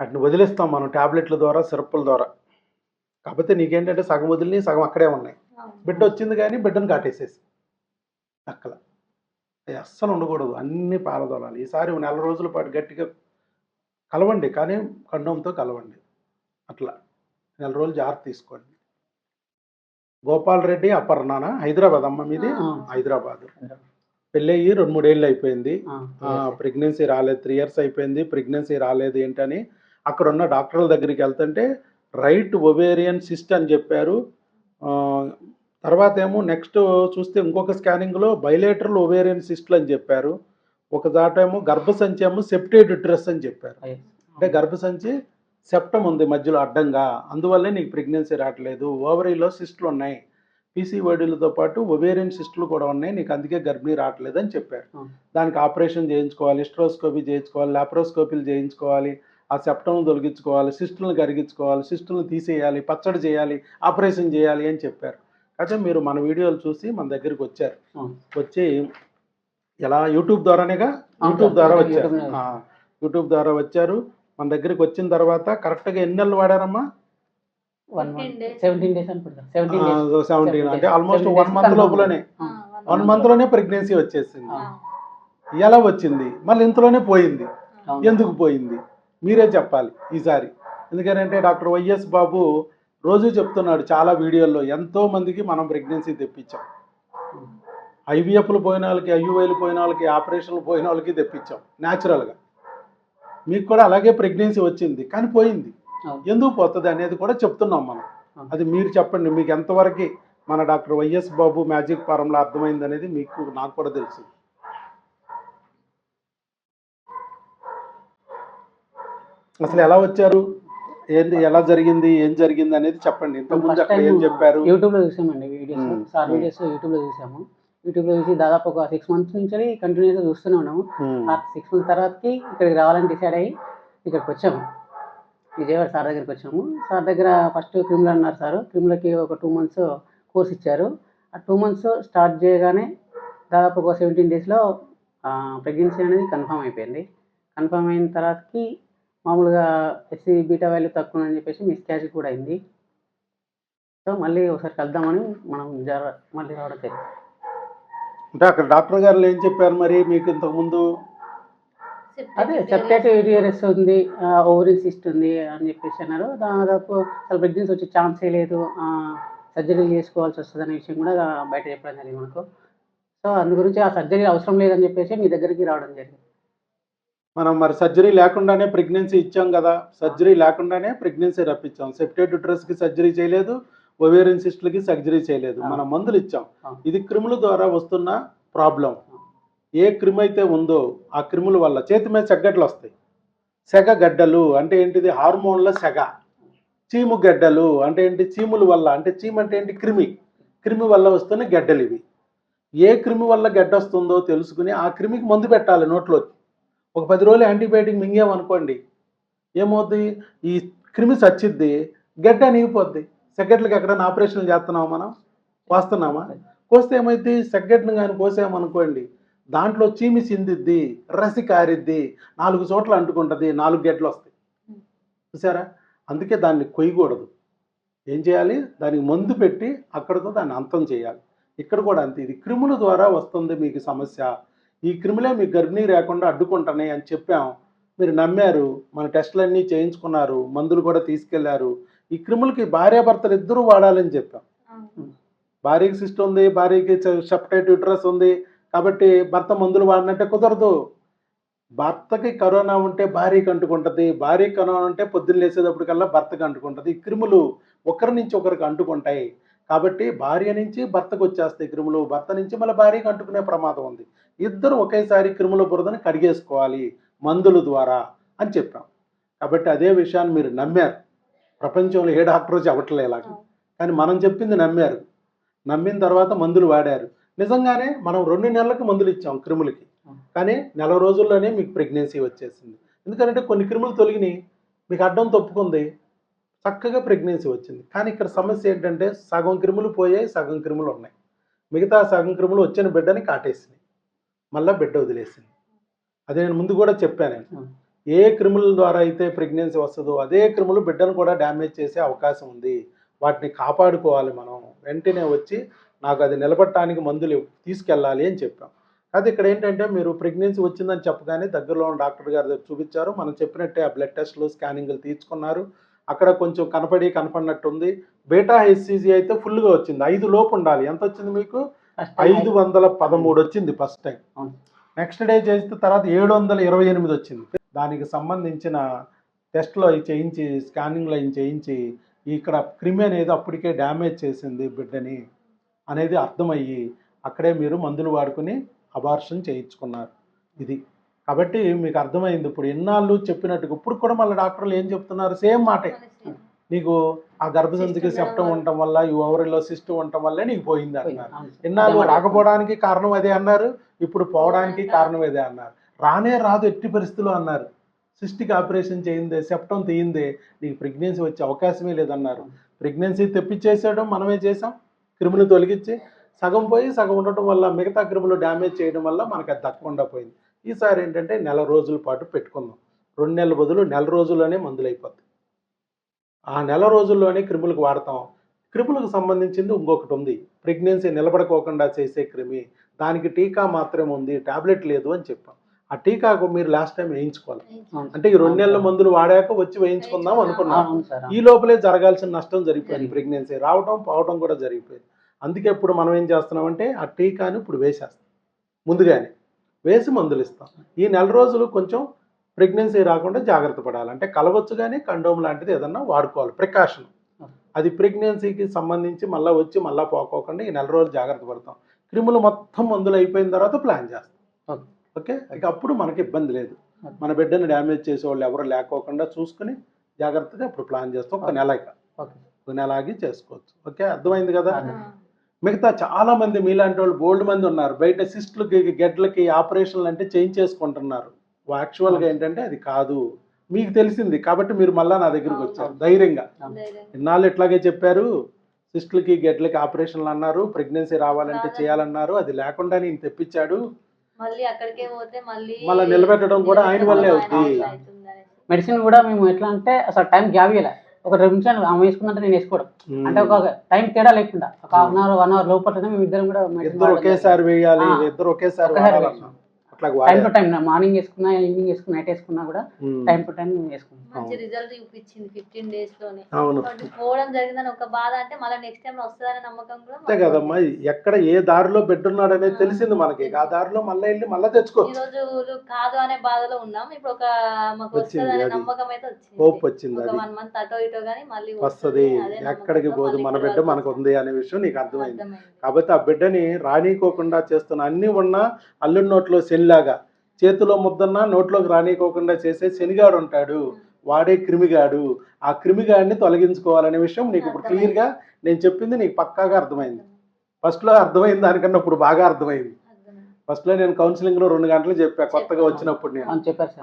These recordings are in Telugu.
వాటిని వదిలేస్తాం మనం టాబ్లెట్ల ద్వారా సిరప్పుల ద్వారా. కాకపోతే నీకేంటంటే సగం వదిలి సగం అక్కడే ఉన్నాయి. బిడ్డ వచ్చింది కానీ బిడ్డను కాటేసేసి. అక్కల అస్సలు ఉండకూడదు. అన్ని పారదోలాలి. ఈసారి నెల రోజుల పాటు గట్టిగా కలవండి. కానీ కండంతో కలవండి. అట్లా. నెల రోజులు జాగ్రత్త తీసుకోండి. గోపాల్ రెడ్డి అపర్ణానా హైదరాబాద్ అమ్మ మీది. హైదరాబాద్. పెళ్ళయ్యి రెండు మూడేళ్ళు అయిపోయింది. ప్రెగ్నెన్సీ రాలేదు. త్రీ ఇయర్స్ అయిపోయింది. ప్రెగ్నెన్సీ రాలేదు ఏంటని అక్కడ ఉన్న డాక్టర్ల దగ్గరికి వెళ్తుంటే రైట్ ఒవేరియన్ సిస్ట్ అని చెప్పారు. తర్వాత ఏమో నెక్స్ట్ చూస్తే ఇంకొక స్కానింగ్లో బైలేటరల్ ఒవేరియన్ సిస్ట్లు అని చెప్పారు. ఒక దాట ఏమో గర్భసంచి ఏమో సెప్టేడ్ డ్రెస్ అని చెప్పారు. అంటే గర్భసంచి సెప్టమ్ ఉంది మధ్యలో అడ్డంగా. అందువల్లే నీకు ప్రెగ్నెన్సీ రావట్లేదు. ఓవరీలో సిస్టులు ఉన్నాయి. పీసీఓడీలతో పాటు ఒవేరియన్ సిస్టులు కూడా ఉన్నాయి. నీకు అందుకే గర్భిణీ రావట్లేదు అని చెప్పారు. దానికి ఆపరేషన్ చేయించుకోవాలి స్ట్రోస్కోపీ చేయించుకోవాలి లాప్రోస్కోపీలు చేయించుకోవాలి. ఆ సెప్టమ్ను తొలగించుకోవాలి సిస్టులను కరిగించుకోవాలి సిస్టులను తీసేయాలి పచ్చడి చేయాలి ఆపరేషన్ చేయాలి అని చెప్పారు. అయితే మీరు మన వీడియోలు చూసి మన దగ్గరికి వచ్చారు. వచ్చి ఎలా యూట్యూబ్ ద్వారానేగా? యూట్యూబ్ ద్వారా వచ్చారు. యూట్యూబ్ ద్వారా వచ్చారు. మన దగ్గరికి వచ్చిన తర్వాత కరెక్ట్గా ఎన్ని నెలలు వాడారమ్మా? One 15 days. సెవెంటీన్ అంటే. Almost 17 one month. లోపలనే. ఆ. వన్ మంత్లోనే ప్రెగ్నెన్సీ వచ్చేసింది. ఎలా వచ్చింది? మళ్ళీ ఇంతలోనే పోయింది. ఎందుకు పోయింది? మీరే చెప్పాలి ఈసారి. ఎందుకంటే డాక్టర్ వైఎస్ బాబు రోజు చెప్తున్నాడు చాలా వీడియోల్లో ఎంతో మందికి మనం ప్రెగ్నెన్సీ తెప్పించాం. ఐవీఎఫ్లు పోయిన వాళ్ళకి ఐయుఐలు పోయిన వాళ్ళకి ఆపరేషన్లు పోయిన వాళ్ళకి తెప్పించాం న్యాచురల్గా. మీకు కూడా అలాగే ప్రెగ్నెన్సీ వచ్చింది కానీ పోయింది. ఎందుకు పోతుంది అనేది కూడా చెప్తున్నాం మనం. అది మీరు చెప్పండి మీకు ఎంతవరకు మన డాక్టర్ వైఎస్ బాబు మ్యాజిక్ ఫారంలో అర్థమైంది అనేది మీకు నాకు కూడా తెలుసు. అసలు ఎలా వచ్చారు? ఏంటి ఎలా జరిగింది ఏం జరిగింది అనేది చెప్పండి. ఇంతకుముందు ఫస్ట్ అక్కడ టైం ఏం చెప్పారు? యూట్యూబ్లో చూసామండి వీడియోస్. సార్. వీడియోస్ యూట్యూబ్లో చూసాము. యూట్యూబ్లో చూసి దాదాపు ఒక సిక్స్ మంత్స్ నుంచి కంటిన్యూస్గా చూస్తూనే ఉన్నాము. ఆ సిక్స్ మంత్స్ తర్వాతకి ఇక్కడికి రావాలని డిసైడ్ అయ్యి ఇక్కడికి వచ్చాము. విజయవాడ సార్ దగ్గరికి వచ్చాము. సార్ దగ్గర ఫస్ట్ క్రిమినల్ అన్నారు సార్. క్రిమినల్కి ఒక టూ మంత్స్ కోర్స్ ఇచ్చారు. ఆ టూ మంత్స్ స్టార్ట్ చేయగానే దాదాపు ఒక సెవెంటీన్ డేస్లో ప్రెగ్నెన్సీ అనేది కన్ఫర్మ్ అయిపోయింది. కన్ఫర్మ్ అయిన తర్వాతకి మామూలుగా ఎస్సీ బీటా వాల్యూ తక్కువ అని చెప్పేసి మిస్ క్యాచ్ కూడా అయింది. సో మళ్ళీ ఒకసారి కలుద్దామని మనం జర మళ్ళీ రావడం జరిగింది అంటే అక్కడ డాక్టర్ గారు ఏం చెప్పారు మరి మీకు ఇంతకు ముందు? అదే సెప్టేట్ యూరియస్ ఉంది ఓవరీ సిస్ట్ ఉంది అని చెప్పేసి అన్నారు. దాదాపు అసలు ప్రెగ్నెన్సీ వచ్చే ఛాన్సే లేదు. సర్జరీ చేసుకోవాల్సి వస్తుంది అనే విషయం కూడా బయట చెప్పడం జరిగింది మనకు. సో అందు గురించి ఆ సర్జరీ అవసరం లేదని చెప్పేసి మీ దగ్గరికి రావడం జరిగింది. మనం మరి సర్జరీ లేకుండానే ప్రెగ్నెన్సీ ఇచ్చాం కదా. సర్జరీ లేకుండానే ప్రెగ్నెన్సీ రప్పించాం. సెప్టేట్కి సర్జరీ చేయలేదు ఒవేరియన్ సిస్టులకి సర్జరీ చేయలేదు. మనం మందులు ఇచ్చాం. ఇది క్రిముల ద్వారా వస్తున్న ప్రాబ్లం ఏ క్రిమి అయితే ఉందో ఆ క్రిముల వల్ల చేతి మీద సెగ్గడ్లు వస్తాయి. సెగ గడ్డలు అంటే ఏంటిది? హార్మోన్ల సెగ. చీము గడ్డలు అంటే ఏంటి? చీముల వల్ల అంటే చీము అంటే ఏంటి? క్రిమి. క్రిమి వల్ల వస్తున్న గడ్డలు ఇవి ఏ క్రిమి వల్ల గడ్డ వస్తుందో తెలుసుకుని ఆ క్రిమికి మందు పెట్టాలి నోట్లోకి. ఒక పది రోజులు యాంటీబయాటిక్ మింగామనుకోండి ఏమవుద్ది? ఈ క్రిమి చచ్చిద్ది గడ్డ అనిగిపోద్ది సెగ్గట్లకి ఎక్కడైనా ఆపరేషన్లు చేస్తున్నామా మనం? కోస్తున్నామా కోస్తే ఏమైద్ది? సెగ్గట్ని కానీ కోసామనుకోండి దాంట్లో చీమి చిందిద్ది రసి కారిద్ది నాలుగు చోట్ల అంటుకుంటుంది నాలుగు గడ్డలు వస్తాయి. చూసారా? అందుకే దాన్ని కొయ్యకూడదు. ఏం చేయాలి? దానికి మందు పెట్టి అక్కడితో దాన్ని అంతం చేయాలి. ఇక్కడ కూడా అంతే. ఇది క్రిముల ద్వారా వస్తుంది మీకు సమస్య. ఈ క్రిములే మీకు గర్భిణీ లేకుండా అడ్డుకుంటున్నాయి అని చెప్పాం. మీరు నమ్మారు మన టెస్టులన్నీ చేయించుకున్నారు మందులు కూడా తీసుకెళ్ళారు. ఈ క్రిములకి భార్యాభర్తలు ఇద్దరూ వాడాలని చెప్పాం. భార్యకి సిస్ట్ ఉంది భార్యకి సెపరేట్ యూట్రస్ ఉంది. కాబట్టి భర్త మందులు వాడినంటే కుదరదు. భర్తకి కరోనా ఉంటే భార్యకి అంటుకుంటుంది భార్యకి కరోనా ఉంటే పొద్దున్న లేసేటప్పటికల్లా భర్తకి అంటుకుంటుంది. ఈ క్రిములు ఒకరి నుంచి ఒకరికి అంటుకుంటాయి. కాబట్టి భార్య నుంచి భర్తకు వచ్చేస్తాయి క్రిములు భర్త నుంచి మళ్ళీ భార్యకి అంటుకునే ప్రమాదం ఉంది. ఇద్దరు ఒకేసారి క్రిముల బురదని కడిగేసుకోవాలి మందుల ద్వారా అని చెప్పాం. కాబట్టి అదే విషయాన్ని మీరు నమ్మారు. ప్రపంచంలో ఏ డాక్టర్ చెప్పట్లే ఇలాగ కానీ మనం చెప్పింది నమ్మారు. నమ్మిన తర్వాత మందులు వాడారు. నిజంగానే మనం రెండు నెలలకు మందులు ఇచ్చాం క్రిములకి. కానీ నెల రోజుల్లోనే మీకు ప్రెగ్నెన్సీ వచ్చేసింది. ఎందుకంటే కొన్ని క్రిములు తొలగినాయి. మీకు అడ్డం తప్పుకుంది. చక్కగా ప్రెగ్నెన్సీ వచ్చింది. కానీ ఇక్కడ సమస్య ఏంటంటే సగం క్రిములు పోయాయి సగం క్రిములు ఉన్నాయి. మిగతా సగం క్రిములు వచ్చిన బిడ్డని కాటేసినాయి. మళ్ళీ బిడ్డ వదిలేసింది. అదే నేను ముందు కూడా చెప్పాను నేను. ఏ క్రిముల ద్వారా అయితే ప్రెగ్నెన్సీ వస్తుందో అదే క్రిములు బిడ్డను కూడా డ్యామేజ్ చేసే అవకాశం ఉంది. వాటిని కాపాడుకోవాలి మనం. వెంటనే వచ్చి నాకు అది నిలబడటానికి మందులు తీసుకెళ్ళాలి అని చెప్పాం. అది ఇక్కడ ఏంటంటే మీరు ప్రెగ్నెన్సీ వచ్చిందని చెప్పగానే దగ్గరలో ఉన్న డాక్టర్ గారి చూపించారు. మనం చెప్పినట్టే ఆ బ్లడ్ టెస్ట్లు స్కానింగ్లు తీసుకున్నారు అక్కడ కొంచెం కనపడి కనపడినట్టుంది. బీటా హెచ్సిజీ అయితే ఫుల్గా వచ్చింది. ఐదు లోపు ఉండాలి. ఎంత వచ్చింది మీకు? ఐదు వందల పదమూడు వచ్చింది ఫస్ట్ టైం. నెక్స్ట్ డే చేసిన తర్వాత ఏడు వందల ఇరవై ఎనిమిది వచ్చింది. దానికి సంబంధించిన టెస్ట్లో అవి చేయించి స్కానింగ్లో అవి చేయించి ఇక్కడ క్రిమి అనేది అప్పటికే డ్యామేజ్ చేసింది బిడ్డని అనేది అర్థమయ్యి అక్కడే మీరు మందులు వాడుకుని అబార్షన్ చేయించుకున్నారు. ఇది. కాబట్టి మీకు అర్థమైంది. ఇప్పుడు ఎన్నాళ్ళు చెప్పినట్టుగా ఇప్పుడు కూడా మళ్ళీ డాక్టర్లు ఏం చెప్తున్నారు? సేమ్ మాటే. నీకు ఆ గర్భసంధికి సెప్టం ఉండటం వల్ల ఈ ఓవరిలో సిస్టమ్ ఉండటం వల్లే నీకు పోయింది అంటున్నారు అవును. ఎన్నాళ్ళు రాకపోవడానికి కారణం అదే అన్నారు. ఇప్పుడు పోవడానికి కారణం అదే అన్నారు. రానే రాదు ఎట్టి పరిస్థితులు అన్నారు. సిస్టిక్ ఆపరేషన్ చేయిందే సెప్టం తీయిందే నీకు ప్రెగ్నెన్సీ వచ్చే అవకాశమే లేదన్నారు. ప్రెగ్నెన్సీ తెప్పించేసాడు మనమే చేసాం క్రిములు తొలగించి సగం పోయి సగం ఉండటం వల్ల మిగతా క్రిములు డ్యామేజ్ చేయడం వల్ల మనకు అది దక్కకుండా పోయింది. ఈసారి ఏంటంటే నెల రోజుల పాటు పెట్టుకుందాం. రెండు నెలల బదులు నెల రోజుల్లోనే మందులు అయిపోతాయి ఆ నెల రోజుల్లోనే క్రిములకు వాడతాం. క్రిములకు సంబంధించింది ఇంకొకటి ఉంది. ప్రెగ్నెన్సీ నిలబడుకోకుండా చేసే క్రిమి. దానికి టీకా మాత్రమే ఉంది. టాబ్లెట్ లేదు అని చెప్పాం. ఆ టీకాకు మీరు లాస్ట్ టైం వేయించుకోవాలి. అంటే ఈ రెండు నెలల మందులు వాడాక వచ్చి వేయించుకుందాం అనుకున్నాం. ఈ లోపలే జరగాల్సిన నష్టం జరిగిపోయింది. ప్రెగ్నెన్సీ. రావడం పోవడం కూడా జరిగిపోయింది. అందుకే ఇప్పుడు మనం ఏం చేస్తున్నామంటే ఆ టీకాని ఇప్పుడు వేసేస్తాం. ముందుగానే. వేసి మందులు ఇస్తాం. ఈ నెల రోజులు కొంచెం ప్రెగ్నెన్సీ రాకుండా జాగ్రత్త పడాలి. అంటే కలవచ్చు కానీ కండోమ్ లాంటిది ఏదన్నా వాడుకోవాలి. ప్రికాషన్. అది ప్రెగ్నెన్సీకి సంబంధించి మళ్ళీ వచ్చి మళ్ళీ పోకోకుండా ఈ నెల రోజులు జాగ్రత్త పడతాం. క్రిములు మొత్తం మందులు అయిపోయిన తర్వాత ప్లాన్ చేస్తాం. ఓకే. ఇక అప్పుడు మనకి ఇబ్బంది లేదు. మన బిడ్డను డ్యామేజ్ చేసే వాళ్ళు ఎవరు లేకోకుండా చూసుకుని జాగ్రత్తగా ఇప్పుడు ప్లాన్ చేస్తాం. ఒక నెల ఒక నెల ఆగి చేసుకోవచ్చు. ఓకే? అర్థమైంది కదా. మిగతా చాలా మంది మీలాంటి వాళ్ళు బోల్డ్ మంది ఉన్నారు. బయట సిస్టులకి గెడ్లకి ఆపరేషన్లు అంటే చేయించేసుకుంటున్నారు యాక్చువల్గా ఏంటంటే అది కాదు. మీకు తెలిసింది కాబట్టి మీరు మళ్ళా నా దగ్గరికి వచ్చారు. ధైర్యంగా. ఇన్నాళ్ళు ఇట్లాగే చెప్పారు? సిస్టులకి గెడ్లకి ఆపరేషన్లు అన్నారు. ప్రెగ్నెన్సీ రావాలంటే చేయాలన్నారు. అది లేకుండా నేను తెప్పించాడు. మళ్ళీ అక్కడికే పోతే మళ్ళీ మళ్ళా నిలబెట్టడం కూడా ఆయన వల్లే అవుద్ది. అవుతుందనేసి. మెడిసిన్ కూడా మేము ఎట్లా అంటే అసలు టైం గ్యాప్ ఒక రెండు నిమిషాలు ఆమె వేసుకుందంటే నేను వేసుకోవడం. అంటే ఒక టైం తేడా లేకుండా. ఒక half an hour one hour లోపలనే మేము ఇద్దరం కూడా ఇద్దరు ఒకేసారి వేయాలి. ఇద్దరు ఒకేసారి అట్లా టైం టు టైం మార్నింగ్ వేసుకున్నా ఈవినింగ్ వేసుకున్నా నైట్ వేసుకున్నా కూడా టైం టు టైం వేసుకున్నాం మంచి రిజల్ట్ చూపించింది ఫిఫ్టీన్ డేస్లోనే. అవును. పోవడం జరిగిందని ఒక బాధ అంటే మళ్ళీ నెక్స్ట్ టైం వస్తుందనే నమ్మకం కూడా అంతే కదమ్మా ఎక్కడ ఏ దారిలో బిడ్డ ఉన్నాడనేది తెలిసింది మనకి. ఆ దారిలో మళ్ళీ వెళ్ళి మళ్ళీ ఈ తెచ్చుకోవచ్చు రోజు కాదు అనే బాధలో ఉన్నాం. ఇప్పుడు ఒక మాకు వచ్చింది. నమ్మకం అయితే వచ్చింది. హోప్ వచ్చింది ఒక అది. వన్ మంత్ అటో ఇటో కానీ మళ్ళీ వస్తుంది. ఎక్కడికి పోదు మన బిడ్డ మనకు ఉంది అనే విషయం నీకు అర్థమైంది. కాబట్టి ఆ బిడ్డని రానీకోకుండా చేస్తున్న అన్ని ఉన్నా అల్లుడి నోట్లో శనిలాగా చేతిలో ముద్దన్నా నోట్లోకి రానీకోకుండా చేసే శనిగాడు ఉంటాడు. వాడే క్రిమిగాడు. ఆ క్రిమిగాడిని తొలగించుకోవాలనే విషయం నీకు ఇప్పుడు క్లియర్గా నేను చెప్పింది నీకు పక్కాగా అర్థమైంది. ఫస్ట్లో అర్థమైంది దానికన్నా ఇప్పుడు బాగా అర్థమైంది. ఫస్ట్లో నేను కౌన్సిలింగ్లో రెండు గంటలు చెప్పా కొత్తగా. వచ్చినప్పుడు నేను.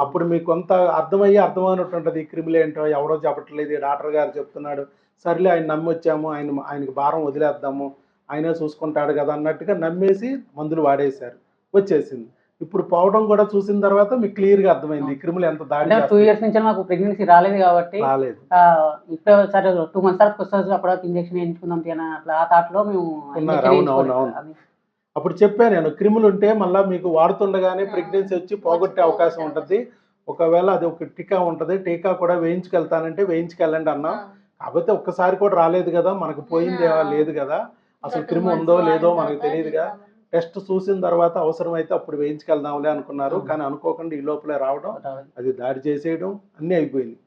అప్పుడు మీకు కొంత అర్థమయ్యి అర్థమైనట్టుంటది ఈ క్రిములు ఏంటో ఎవడో చెప్పట్లేదు డాక్టర్ గారు చెప్తున్నాడు. సర్లే ఆయన నమ్మొచ్చాము ఆయన ఆయనకి భారం వదిలేద్దాము ఆయనే చూసుకుంటాడు కదా అన్నట్టుగా నమ్మేసి మందులు వాడేశారు. వచ్చేసింది. ఇప్పుడు పోవడం కూడా చూసిన తర్వాత మీకు క్లియర్గా అర్థమైంది ఈ క్రిములు ఎంత దాడి టూ. ఇయర్స్ నుంచి మాకు ప్రెగ్నెన్సీ రాలేదు కాబట్టి రాలేదు. ఇప్పుడు సరే టూ మంత్స్ తర్వాత వస్తుంది అప్పుడు ఇంజక్షన్ వేయించుకుందాం తీయన అట్లా ఆ థాట్లో మేము అప్పుడు చెప్పాను నేను క్రిములు ఉంటే మళ్ళీ మీకు వాడుతుండగానే ప్రెగ్నెన్సీ వచ్చి పోగొట్టే అవకాశం ఉంటుంది. ఒకవేళ అది ఒక టీకా ఉంటుంది టీకా కూడా వేయించుకెళ్తానంటే వేయించుకెళ్ళండి అన్నా. కాకపోతే ఒక్కసారి కూడా రాలేదు కదా మనకు పోయింది. లేదు కదా. అసలు క్రిమి ఉందో లేదో మనకు తెలియదుగా. టెస్ట్ చూసిన తర్వాత అవసరమైతే అప్పుడు వేయించుకెళ్దాంలే అనుకున్నారు. కానీ అనుకోకుండా ఈ లోపలే రావడం. అది దాడి చేసేయడం అన్నీ అయిపోయింది.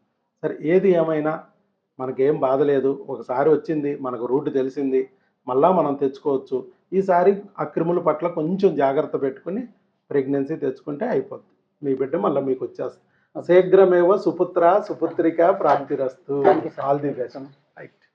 సరే ఏది ఏమైనా మనకేం బాధ లేదు. ఒకసారి వచ్చింది మనకు రూట్ తెలిసింది మళ్ళా మనం తెచ్చుకోవచ్చు. ఈసారి ఆ క్రిముల పట్ల కొంచెం జాగ్రత్త పెట్టుకుని ప్రెగ్నెన్సీ తెచ్చుకుంటే అయిపోద్ది. మీ బిడ్డ మళ్ళీ మీకు వచ్చేస్తుంది శీఘ్రమేవ సుపుత్ర సుపుత్రిక ప్రాప్తిరస్తు. All the best. రైట్.